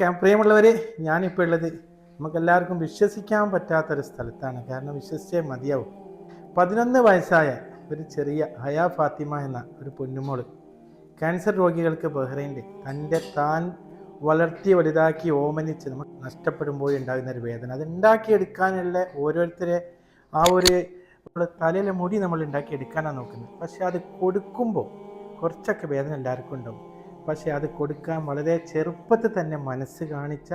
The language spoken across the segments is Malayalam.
പ്രിയമുള്ളവരെ ഞാനിപ്പോൾ ഉള്ളത് നമുക്കെല്ലാവർക്കും വിശ്വസിക്കാൻ പറ്റാത്തൊരു സ്ഥലത്താണ്. കാരണം വിശ്വസിച്ചേ മതിയാവും. പതിനൊന്ന് വയസ്സായ ഒരു ചെറിയ ഹയാ ഫാത്തിമ എന്ന ഒരു പൊന്നുമോൾ ക്യാൻസർ രോഗികൾക്ക് ബഹ്റൈന്റെ തന്റെ താൻ വളർത്തി വലുതാക്കി ഓമനിച്ച് നമുക്ക് നഷ്ടപ്പെടുമ്പോൾ ഉണ്ടാകുന്ന ഒരു വേദന. അത് ഉണ്ടാക്കിയെടുക്കാനുള്ള ഓരോരുത്തരെ ആ ഒരു തലയിലെ മുടി നമ്മൾ ഉണ്ടാക്കിയെടുക്കാനാണ് നോക്കുന്നത്. പക്ഷെ അത് കൊടുക്കുമ്പോൾ കുറച്ചൊക്കെ വേദന എല്ലാവർക്കും ഉണ്ടാവും. പക്ഷെ അത് കൊടുക്കാൻ വളരെ ചെറുപ്പത്തിൽ തന്നെ മനസ്സ് കാണിച്ച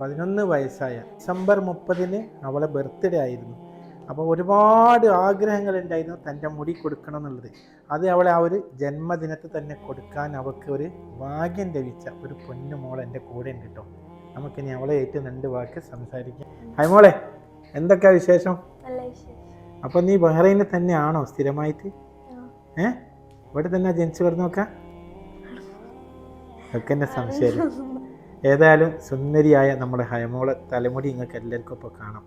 പതിനൊന്ന് വയസ്സായ ഡിസംബർ മുപ്പതിന് അവളെ ബർത്ത്ഡേ ആയിരുന്നു. അപ്പോൾ ഒരുപാട് ആഗ്രഹങ്ങൾ ഉണ്ടായിരുന്നു തന്റെ മുടി കൊടുക്കണം എന്നുള്ളത്. അത് അവളെ ആ ഒരു ജന്മദിനത്തിൽ തന്നെ കൊടുക്കാൻ അവൾക്ക് ഒരു ഭാഗ്യം ലഭിച്ച ഒരു പൊന്നു മോൾ എന്റെ കൂടെ ഉണ്ട് കേട്ടോ. നമുക്കിനി അവളെ ഏറ്റവും രണ്ട് വാക്ക് സംസാരിക്കാം. ഹൈ മോളെ എന്തൊക്കെയാ വിശേഷം? അപ്പം നീ ബഹ്റൈനിൽ തന്നെയാണോ സ്ഥിരമായിട്ട്. ഏ? ഇവിടെ തന്നെ ജനിച്ചു വരുന്നോക്കാം നോക്കാം ഒക്കെ എന്റെ സംശയം. ഏതായാലും സുന്ദരിയായ നമ്മുടെ ഹയമോളെ തലമുടി നിങ്ങൾക്ക് എല്ലാവർക്കും ഇപ്പോൾ കാണാം.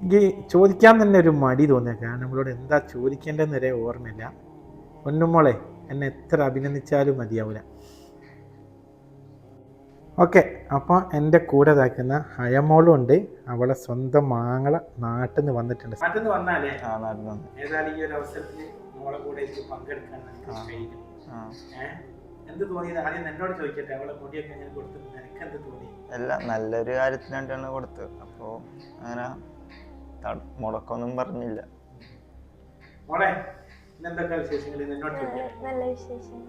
എനിക്ക് ചോദിക്കാൻ തന്നെ ഒരു മടി തോന്നിയ. കാരണം നമ്മളോട് എന്താ ചോദിക്കേണ്ടതെന്ന് വരെ ഓർമ്മയില്ല ഒന്നുമോളെ എന്നെ എത്ര അഭിനന്ദിച്ചാലും മതിയാവില്ല ഓക്കെ അപ്പോൾ എന്റെ കൂടെ താക്കുന്ന ഹയമോളും ഉണ്ട്. അവളെ സ്വന്തം മാങ്ങളെ നാട്ടിൽ നിന്ന് വന്നിട്ടുണ്ട്. നാട്ടിൽ നിന്ന് വന്നാലേ? ആ നടന്നു ഏതായാലും ഈ ഒരു അവസരത്തിൽ മോളെ കൂടെ എനിക്ക് പങ്കെടുക്കാൻ എന്ത് തോന്നിയത്? ആദ്യം എന്നോട് ചോദിക്കട്ടെ. അവളെ മുടിയൊക്കെ ഞാൻ കൊടുത്തത് നിനക്ക് എന്ത് തോന്നി? അല്ല നല്ലൊരു കാര്യത്തിന് വേണ്ടിയാണ് കൊടുത്തത്. അപ്പോൾ അങ്ങനെ മുടക്കൊന്നും പറഞ്ഞില്ല. മോളെ ഇന്നെന്തൊക്കെ വിശേഷങ്ങൾ? എന്നോട് നല്ല വിശേഷം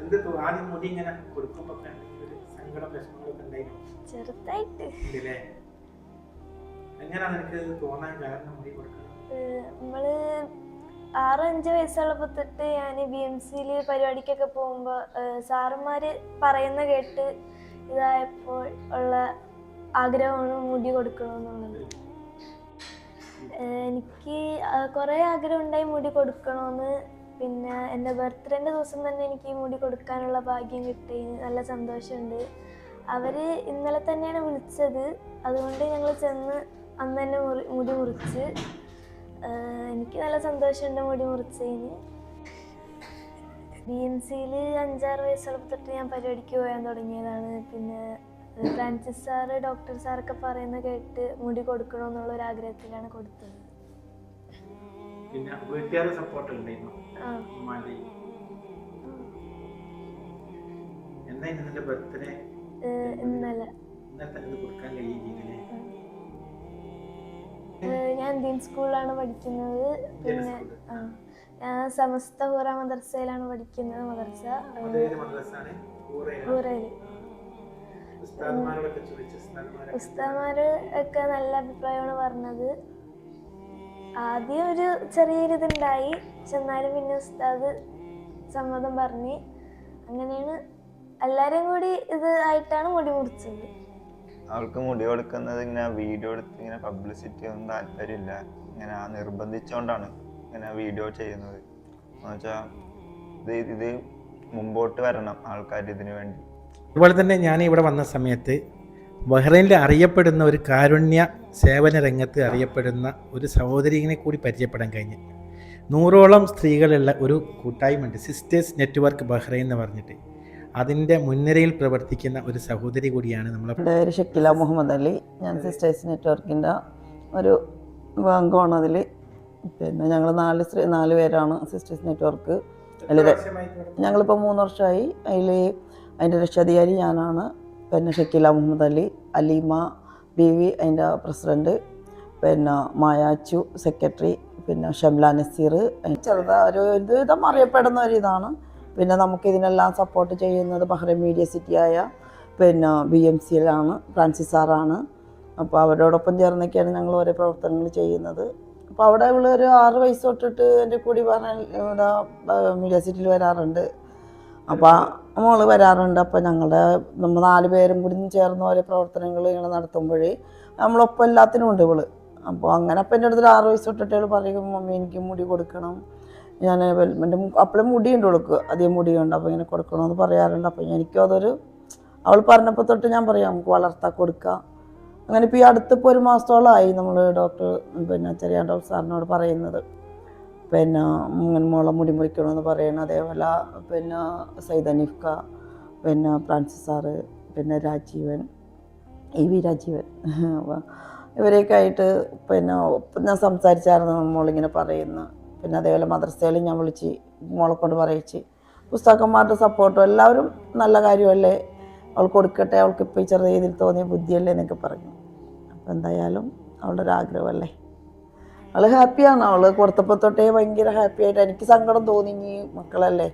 എന്ത് തോ- ആദ്യം മുടി ഇങ്ങനെ കൊടുക്കുമ്പോ ഒക്കെ ഒരു സങ്കടം വിഷമങ്ങളൊക്കെ ഉണ്ടായിരുന്നു ചെറുതായിട്ട്. നിനക്ക് തോന്നാൻ കാരണം മുടി കൊടുക്കണം നമ്മൾ ആറ് അഞ്ച് വയസ്സുള്ളപ്പോ തൊട്ട് ഞാൻ ബി എം സിയിൽ പരിപാടിക്കൊക്കെ പോകുമ്പോൾ സാറന്മാര് പറയുന്ന കേട്ട് ഇതായപ്പോൾ ഉള്ള ആഗ്രഹമാണ് മുടി കൊടുക്കണമെന്നുള്ളത് എനിക്ക് കുറേ ആഗ്രഹം ഉണ്ടായി മുടി കൊടുക്കണമെന്ന് പിന്നെ എന്റെ ബർത്ത്ഡേന്റെ ദിവസം തന്നെ എനിക്ക് മുടി കൊടുക്കാനുള്ള ഭാഗ്യം കിട്ടി. നല്ല സന്തോഷമുണ്ട്. അവർ ഇന്നലെ തന്നെയാണ് വിളിച്ചത്. അതുകൊണ്ട് ഞങ്ങൾ ചെന്ന് അന്ന് തന്നെ മുടി മുറിച്ച് എനിക്ക് നല്ല സന്തോഷമുണ്ട് മുടി മുറിച്ചതിന്. ബി എം സിയിൽ അഞ്ചാറ് വയസ്സുള്ളപ്പോൾ തൊട്ട് ഞാൻ പരിപാടിക്ക് പോകാൻ തുടങ്ങിയതാണ്. പിന്നെ ഫ്രാൻസിസ് സാറ് ഡോക്ടർ സാറൊക്കെ പറയുന്ന കേട്ട് മുടി കൊടുക്കണമെന്നുള്ള ഒരു ആഗ്രഹത്തിലാണ് കൊടുത്തത്. പിന്നെ വീട്ടുകാരുടെ സപ്പോർട്ട് ഉണ്ടായിരുന്നു. എന്തായിരുന്നു നിന്റെ ബർത്ത്ഡേ ഇന്നലെ. ഇന്നലെ തന്നെ കൊടുക്കാൻ ഏഹ് ഞാൻ ഇന്ത്യൻ സ്കൂളിലാണ് പഠിക്കുന്നത്. പിന്നെ ഞാൻ സമസ്ത ഹൂറ മദർസയിലാണ് പഠിക്കുന്നത് മദർസ ഉസ്താമാര് ഉസ്താദ്മാര് ഒക്കെ നല്ല അഭിപ്രായമാണ് പറഞ്ഞത്. ആദ്യം ഒരു ചെറിയൊരു ഇതുണ്ടായി. ചെന്നാലും പിന്നെ ഉസ്താദ് സമ്മതം പറഞ്ഞ്. അങ്ങനെയാണ് എല്ലാവരും കൂടി ഇത് ആയിട്ടാണ് മുടി മുറിച്ചത്. അവൾക്ക് മുടി കൊടുക്കുന്നത് ഇങ്ങനെ വീഡിയോ എടുത്ത് ഇങ്ങനെ പബ്ലിസിറ്റി ഒന്നും താല്പര്യമില്ല. ഇങ്ങനെ നിർബന്ധിച്ചുകൊണ്ടാണ് ഇങ്ങനെ വീഡിയോ ചെയ്യുന്നത്. എന്നുവെച്ചാൽ ഇത് ഇത് മുമ്പോട്ട് വരണം ആൾക്കാർ ഇതിനു വേണ്ടി. അതുപോലെ തന്നെ ഞാൻ ഇവിടെ വന്ന സമയത്ത് ബഹ്റൈനിൽ അറിയപ്പെടുന്ന ഒരു കാരുണ്യ സേവന രംഗത്ത് അറിയപ്പെടുന്ന ഒരു സഹോദരിനെ കൂടി പരിചയപ്പെടാൻ കഴിഞ്ഞു. നൂറോളം സ്ത്രീകളുള്ള ഒരു കൂട്ടായ്മ ഉണ്ട് സിസ്റ്റേഴ്സ് നെറ്റ്വർക്ക് ബഹ്റൈൻ എന്ന് പറഞ്ഞിട്ട്. അതിന്റെ മുൻനിരയിൽ പ്രവർത്തിക്കുന്ന ഒരു സഹോദരി കൂടിയാണ് നമ്മളെ പേര് ഷക്കില മുഹമ്മദ് അലി. ഞാൻ സിസ്റ്റേഴ്സ് നെറ്റ്വർക്കിന്റെ ഒരു അംഗമാണ് അതിൽ പിന്നെ ഞങ്ങൾ നാല് സ്ത്രീ നാല് പേരാണ് സിസ്റ്റേഴ്സ് നെറ്റ്വർക്ക് അതിൽ ഞങ്ങളിപ്പോൾ മൂന്ന് വർഷമായി. അതിൽ അതിന്റെ രക്ഷാധികാരി ഞാനാണ്. പിന്നെ ഷക്കീല മുഹമ്മദ് അലി അലീമ ബി വി അതിന്റെ പ്രസിഡന്റ് പിന്നെ മായാച്ചു സെക്രട്ടറി. പിന്നെ ഷംല നസീർ. ചെറുതാ ഒരു ഒരുവിധം അറിയപ്പെടുന്ന ഒരു ഇതാണ്. പിന്നെ നമുക്ക് ഇതിനെല്ലാം സപ്പോർട്ട് ചെയ്യുന്നത് ബഹ്റൈൻ മീഡിയ സിറ്റിയായ പിന്നെ ബി എം സിയിലാണ് ഫ്രാൻസിസ് സാറാണ് അപ്പോൾ അവരോടൊപ്പം ചേർന്നൊക്കെയാണ് ഞങ്ങൾ ഓരോ പ്രവർത്തനങ്ങൾ ചെയ്യുന്നത്. അപ്പോൾ അവിടെ ഇവൾ ഒരു ആറ് വയസ്സ് തൊട്ടിട്ട് എന്റെ കൂടി പറഞ്ഞ മീഡിയ സിറ്റിയിൽ വരാറുണ്ട്. അപ്പോൾ മോൾ വരാറുണ്ട്. അപ്പോൾ ഞങ്ങളുടെ നമ്മൾ നാല് പേരും കൂടി ചേർന്ന് ഓരോ പ്രവർത്തനങ്ങൾ ഇങ്ങനെ നടത്തുമ്പോഴേ നമ്മളൊപ്പം എല്ലാത്തിനും ഉണ്ട് ഇവൾ. അപ്പോൾ അങ്ങനെ അപ്പം എന്റെ അടുത്തൊരു ആറ് വയസ്സ് തൊട്ടിട്ട് ഇവൾ പറയും മമ്മി എനിക്ക് മുടി കൊടുക്കണം. ഞാൻ എന്റെ അപ്പോഴും മുടിയുണ്ട് കൊടുക്കുക അധികം മുടിയുണ്ട്. അപ്പോൾ ഇങ്ങനെ കൊടുക്കണമെന്ന് പറയാറുണ്ട്. അപ്പോൾ എനിക്കും അതൊരു അവൾ പറഞ്ഞപ്പോൾ തൊട്ട് ഞാൻ പറയാം നമുക്ക് വളർത്താൻ കൊടുക്കുക അങ്ങനെ ഇപ്പോൾ ഈ അടുത്തിപ്പോൾ ഒരു മാസത്തോളമായി നമ്മൾ ഡോക്ടർ പിന്നെ ചെറിയ ഡോക്ടർ സാറിനോട് പറയുന്നത്. പിന്നെ ഇങ്ങനെ മോളെ മുടി മുറിക്കണമെന്ന് പറയണം അതേപോലെ പിന്നെ സൈദ് അനീഫ്ക പിന്നെ ഫ്രാൻസിസ് സാറ് പിന്നെ രാജീവൻ ഇ വി രാജീവൻ. ഇവരെയൊക്കെ ആയിട്ട് പിന്നെ ഞാൻ സംസാരിച്ചായിരുന്നു മോളിങ്ങനെ പറയുന്നു. പിന്നെ അതേപോലെ മദ്രസയിലും ഞാൻ വിളിച്ച് മോളെ കൊണ്ട് പറയിച്ച്. പുസ്തകന്മാരുടെ സപ്പോർട്ടും എല്ലാവരും നല്ല കാര്യമല്ലേ? അവൾ കൊടുക്കട്ടെ അവൾക്ക് ഇപ്പോൾ ഈ ചെറിയ രീതിയിൽ തോന്നിയ ബുദ്ധിയല്ലേ എന്നൊക്കെ പറഞ്ഞു. അപ്പോൾ എന്തായാലും അവളുടെ ഒരു ആഗ്രഹമല്ലേ? അവൾ ഹാപ്പിയാണ് അവൾ കൊടുത്തപ്പോൾ തൊട്ടേ ഭയങ്കര ഹാപ്പി ആയിട്ട് എനിക്ക് സങ്കടം തോന്നി മക്കളല്ലേ?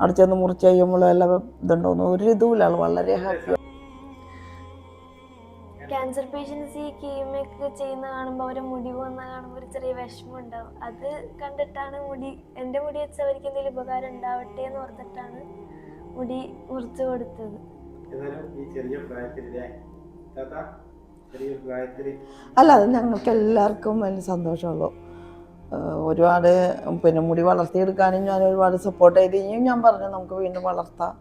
അവിടെ ചെന്ന് മുറിച്ച് കഴിയുമ്പോഴും എല്ലാം ഇതുണ്ടോന്നു ഒരു ഇതുമില്ല. അവൾ വളരെ ഹാപ്പി ക്യാൻസർ പേഷ്യൻസ് ഈ കീമൊക്കെ ചെയ്യുന്ന കാണുമ്പോൾ അവരെ മുടി പോകുന്ന കാണുമ്പോൾ ഒരു ചെറിയ വിഷമം ഉണ്ടാവും അത് കണ്ടിട്ടാണ് മുടി എന്റെ മുടി വെച്ച് അവർക്ക് എന്തെങ്കിലും ഉപകാരം ഉണ്ടാവട്ടെ എന്ന് ഓർത്തിട്ടാണ് മുടി മുറിച്ചു കൊടുത്തത്. അല്ല അത് ഞങ്ങൾക്ക് എല്ലാവർക്കും വലിയ സന്തോഷമുള്ളൂ. ഒരുപാട് പിന്നെ മുടി വളർത്തിയെടുക്കാനും ഞാൻ ഒരുപാട് സപ്പോർട്ട് ചെയ്ത്. ഇനിയും ഞാൻ പറഞ്ഞു നമുക്ക് വീണ്ടും വളർത്താം.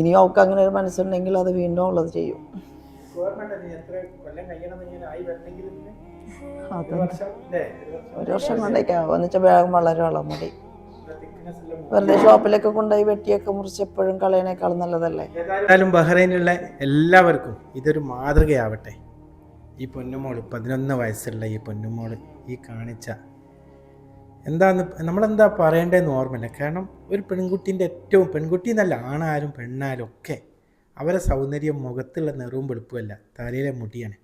ഇനിയും അവൾക്ക് അങ്ങനെ ഒരു മനസ്സുണ്ടെങ്കിൽ അത് വീണ്ടും ഉള്ളത് ചെയ്യും. ഒരു വർഷം കൊണ്ടേക്കാ. വെച്ചാൽ വേഗം വളരെ മുടി മതി. വെറുതെ ഷോപ്പിലൊക്കെ കൊണ്ടുപോയി വെട്ടിയൊക്കെ മുറിച്ച് എപ്പോഴും കളയണേക്കാളും നല്ലതല്ലേ? ഏതായാലും ബഹ്റൈനിലുള്ള എല്ലാവർക്കും ഇതൊരു മാതൃകയാവട്ടെ. ഈ പൊന്നുമോൾ പതിനൊന്ന് വയസ്സുള്ള ഈ പൊന്നുമോൾ ഈ കാണിച്ച എന്താന്ന് നമ്മളെന്താ പറയേണ്ടതെന്ന് ഓർമ്മയില്ല. കാരണം ഒരു പെൺകുട്ടീന്റെ ഏറ്റവും പെൺകുട്ടി എന്നല്ല ആണാരും പെണ്ണാരും ഒക്കെ അവരെ സൗന്ദര്യം മുഖത്തുള്ള നിറവും വെളുപ്പുമല്ല തലയിലെ മുടിയാണ്.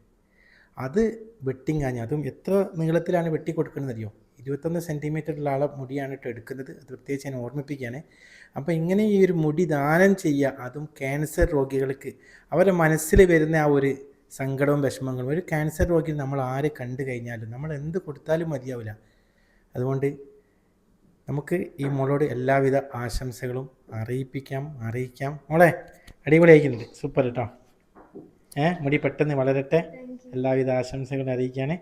അത് വെട്ടിങ്ങാഞ്ഞ് അതും എത്ര നീളത്തിലാണ് വെട്ടി കൊടുക്കുന്നത് അറിയോ? ഇരുപത്തൊന്ന് സെന്റിമീറ്റർ ഉള്ള ആളെ മുടിയാണ് കേട്ടോ എടുക്കുന്നത്. അത് പ്രത്യേകിച്ച് ഞാൻ ഓർമ്മിപ്പിക്കുകയാണ്. അപ്പോൾ ഇങ്ങനെ ഈ ഒരു മുടി ദാനം ചെയ്യുക അതും ക്യാൻസർ രോഗികൾക്ക് അവരുടെ മനസ്സിൽ വരുന്ന ആ ഒരു സങ്കടവും വിഷമങ്ങളും ഒരു ക്യാൻസർ രോഗി നമ്മൾ ആരെ കണ്ടു കഴിഞ്ഞാലും നമ്മൾ എന്ത് കൊടുത്താലും മതിയാവില്ല. അതുകൊണ്ട് നമുക്ക് ഈ മോളോട് എല്ലാവിധ ആശംസകളും അറിയിപ്പിക്കാം അറിയിക്കാം. മോളെ അടിപൊളിയായിക്കുന്നുണ്ട് സൂപ്പർ കേട്ടോ. ഏ മുടി പെട്ടെന്ന് വളരട്ടെ. എല്ലാവിധ ആശംസകളും അറിയിക്കാനേ.